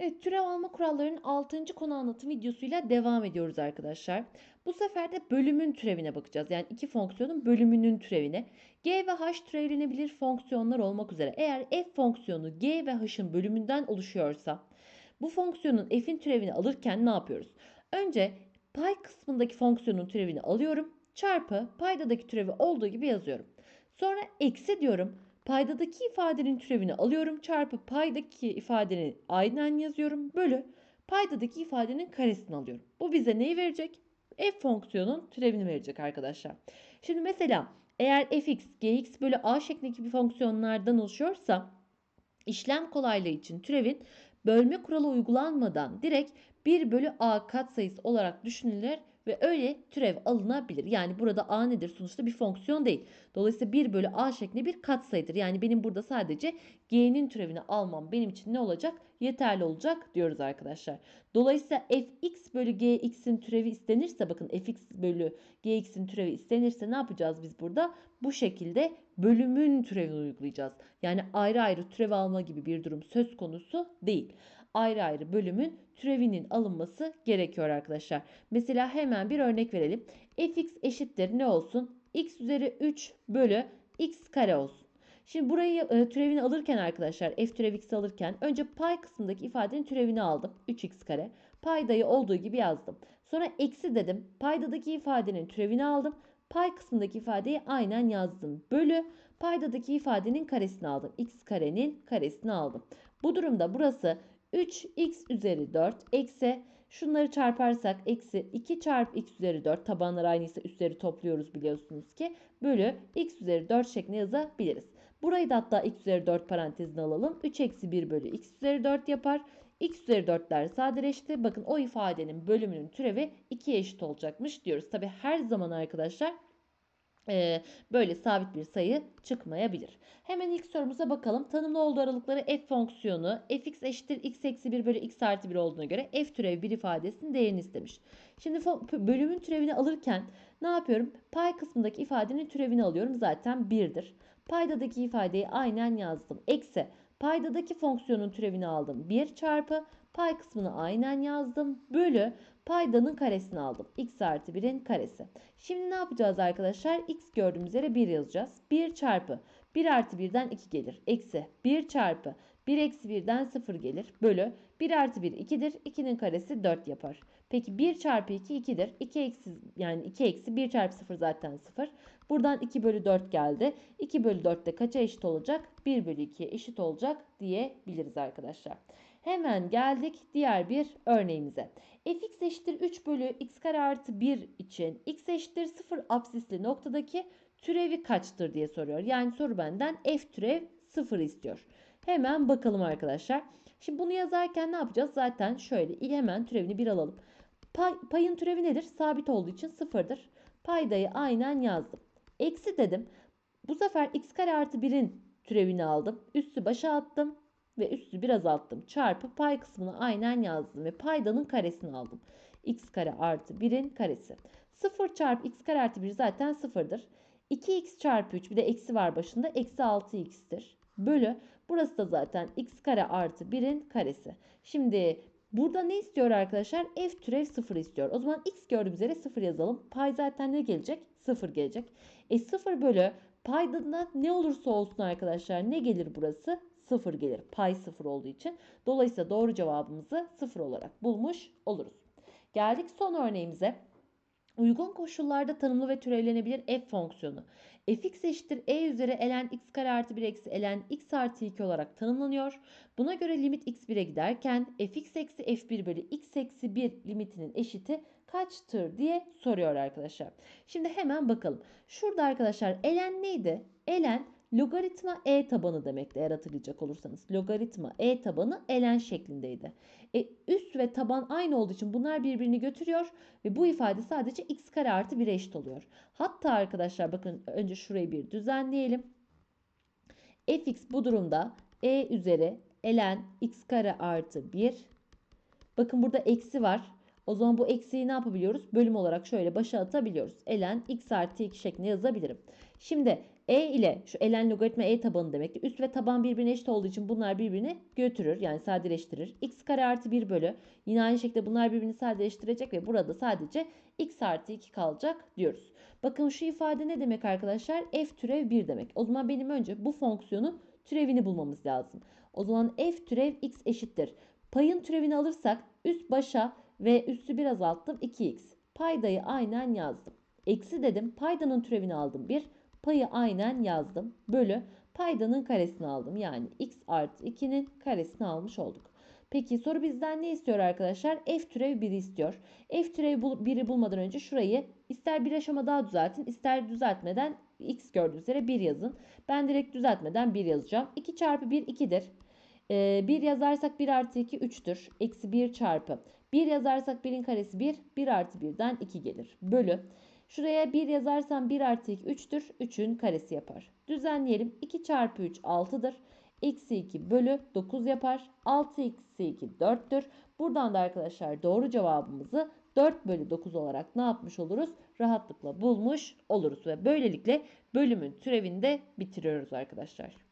Evet, türev alma kurallarının 6. konu anlatım videosuyla devam ediyoruz arkadaşlar. Bu sefer de bölümün türevine bakacağız. Yani iki fonksiyonun bölümünün türevine. G ve H türevlenebilir fonksiyonlar olmak üzere. Eğer f fonksiyonu G ve H'ın bölümünden oluşuyorsa bu fonksiyonun f'in türevini alırken ne yapıyoruz? Önce pay kısmındaki fonksiyonun türevini alıyorum. Çarpı paydadaki türevi olduğu gibi yazıyorum. Sonra eksi diyorum. Paydadaki ifadenin türevini alıyorum. Çarpı paydaki ifadenin aynen yazıyorum. Bölü paydadaki ifadenin karesini alıyorum. Bu bize neyi verecek? F fonksiyonun türevini verecek arkadaşlar. Şimdi mesela eğer fx, gx bölü a şeklindeki bir fonksiyonlardan oluşuyorsa işlem kolaylığı için türevin bölme kuralı uygulanmadan direkt 1 bölü a katsayısı olarak düşünülür ve öyle türev alınabilir. Yani burada a nedir? Sonuçta bir fonksiyon değil. Dolayısıyla 1 bölü a şeklinde bir katsayıdır. Yani benim burada sadece g'nin türevini almam benim için ne olacak? Yeterli olacak diyoruz arkadaşlar. Dolayısıyla fx bölü gx'in türevi istenirse bakın fx bölü gx'in türevi istenirse ne yapacağız biz burada? Bu şekilde bölümün türevini uygulayacağız. Yani ayrı ayrı türev alma gibi bir durum söz konusu değil ayrı ayrı bölümün türevinin alınması gerekiyor arkadaşlar. Mesela hemen bir örnek verelim. fx eşittir ne olsun? x üzeri 3 bölü x kare olsun. Şimdi burayı e, türevini alırken arkadaşlar f türev x alırken önce pay kısmındaki ifadenin türevini aldım. 3x kare. Paydayı olduğu gibi yazdım. Sonra eksi dedim. Paydadaki ifadenin türevini aldım. Pay kısmındaki ifadeyi aynen yazdım. Bölü paydadaki ifadenin karesini aldım. x karenin karesini aldım. Bu durumda burası 3x üzeri 4 eksi şunları çarparsak eksi 2 çarpı x üzeri 4 tabanlar aynıysa üstleri topluyoruz biliyorsunuz ki bölü x üzeri 4 şeklinde yazabiliriz. Burayı da hatta x üzeri 4 parantezine alalım. 3 eksi 1 bölü x üzeri 4 yapar. x üzeri 4'ler sadeleşti. Bakın o ifadenin bölümünün türevi 2'ye eşit olacakmış diyoruz. Tabi her zaman arkadaşlar böyle sabit bir sayı çıkmayabilir. Hemen ilk sorumuza bakalım. Tanımlı olduğu aralıkları f fonksiyonu fx eşittir x eksi 1 bölü x artı 1 olduğuna göre f türevi bir ifadesinin değerini istemiş. Şimdi bölümün türevini alırken ne yapıyorum? Pay kısmındaki ifadenin türevini alıyorum. Zaten 1'dir. Paydadaki ifadeyi aynen yazdım. Eksi paydadaki fonksiyonun türevini aldım. 1 çarpı pay kısmını aynen yazdım. Bölü paydanın karesini aldım. x artı 1'in karesi. Şimdi ne yapacağız arkadaşlar? x gördüğümüz yere 1 yazacağız. 1 çarpı 1 artı 1'den 2 gelir. Eksi 1 çarpı 1 eksi 1'den 0 gelir. Bölü 1 artı 1 2'dir. 2'nin karesi 4 yapar. Peki 1 çarpı 2 2'dir. 2 eksi yani 2 eksi 1 çarpı 0 zaten 0. Buradan 2 bölü 4 geldi. 2 bölü 4 de kaça eşit olacak? 1 bölü 2'ye eşit olacak diyebiliriz arkadaşlar. Hemen geldik diğer bir örneğimize. fx eşittir 3 bölü x kare artı 1 için x eşittir 0 absisli noktadaki türevi kaçtır diye soruyor. Yani soru benden f türev 0 istiyor. Hemen bakalım arkadaşlar. Şimdi bunu yazarken ne yapacağız? Zaten şöyle hemen türevini bir alalım. Pay, payın türevi nedir? Sabit olduğu için sıfırdır. Paydayı aynen yazdım. Eksi dedim. Bu sefer x kare artı 1'in türevini aldım. Üstü başa attım ve üstü biraz azalttım. Çarpı pay kısmını aynen yazdım ve paydanın karesini aldım. x kare artı 1'in karesi. 0 çarpı x kare artı 1 zaten 0'dır. 2x çarpı 3 bir de eksi var başında. Eksi 6x'tir. Bölü burası da zaten x kare artı 1'in karesi. Şimdi burada ne istiyor arkadaşlar? F türev 0 istiyor. O zaman x gördüğümüz yere 0 yazalım. Pay zaten ne gelecek? 0 gelecek. E 0 bölü paydada ne olursa olsun arkadaşlar ne gelir burası? 0 gelir. Pay 0 olduğu için. Dolayısıyla doğru cevabımızı 0 olarak bulmuş oluruz. Geldik son örneğimize. Uygun koşullarda tanımlı ve türevlenebilir f fonksiyonu. fx eşittir e üzeri ln x kare artı 1 eksi ln x artı 2 olarak tanımlanıyor. Buna göre limit x 1'e giderken fx eksi f1 bölü x eksi 1 limitinin eşiti kaçtır diye soruyor arkadaşlar. Şimdi hemen bakalım. Şurada arkadaşlar ln neydi? ln logaritma e tabanı demekti eğer hatırlayacak olursanız. Logaritma e tabanı ln şeklindeydi. E, üst ve taban aynı olduğu için bunlar birbirini götürüyor ve bu ifade sadece x kare artı 1'e eşit oluyor. Hatta arkadaşlar bakın önce şurayı bir düzenleyelim. fx bu durumda e üzeri ln x kare artı 1. Bakın burada eksi var. O zaman bu eksiği ne yapabiliyoruz? Bölüm olarak şöyle başa atabiliyoruz. ln x artı 2 şeklinde yazabilirim. Şimdi E ile şu ln logaritma e tabanı demekti. Üst ve taban birbirine eşit olduğu için bunlar birbirini götürür. Yani sadeleştirir. x kare artı 1 bölü. Yine aynı şekilde bunlar birbirini sadeleştirecek ve burada sadece x artı 2 kalacak diyoruz. Bakın şu ifade ne demek arkadaşlar? f türev 1 demek. O zaman benim önce bu fonksiyonun türevini bulmamız lazım. O zaman f türev x eşittir. Payın türevini alırsak üst başa ve üstü bir azalttım 2x. Paydayı aynen yazdım. Eksi dedim paydanın türevini aldım 1. Payı aynen yazdım. Bölü paydanın karesini aldım. Yani x artı 2'nin karesini almış olduk. Peki soru bizden ne istiyor arkadaşlar? F türev 1'i istiyor. F türev 1'i bulmadan önce şurayı ister bir aşama daha düzeltin ister düzeltmeden x gördüğünüz üzere 1 yazın. Ben direkt düzeltmeden 1 yazacağım. 2 çarpı 1 2'dir. Ee, 1 yazarsak 1 artı 2 3'tür. Eksi 1 çarpı. 1 yazarsak 1'in karesi 1. 1 artı 1'den 2 gelir. Bölü. Şuraya 1 yazarsam 1 artı 2 3'tür. 3'ün karesi yapar. Düzenleyelim. 2 çarpı 3 6'dır. Eksi 2 bölü 9 yapar. 6 eksi 2 4'tür. Buradan da arkadaşlar doğru cevabımızı 4 bölü 9 olarak ne yapmış oluruz? Rahatlıkla bulmuş oluruz. Ve böylelikle bölümün türevini de bitiriyoruz arkadaşlar.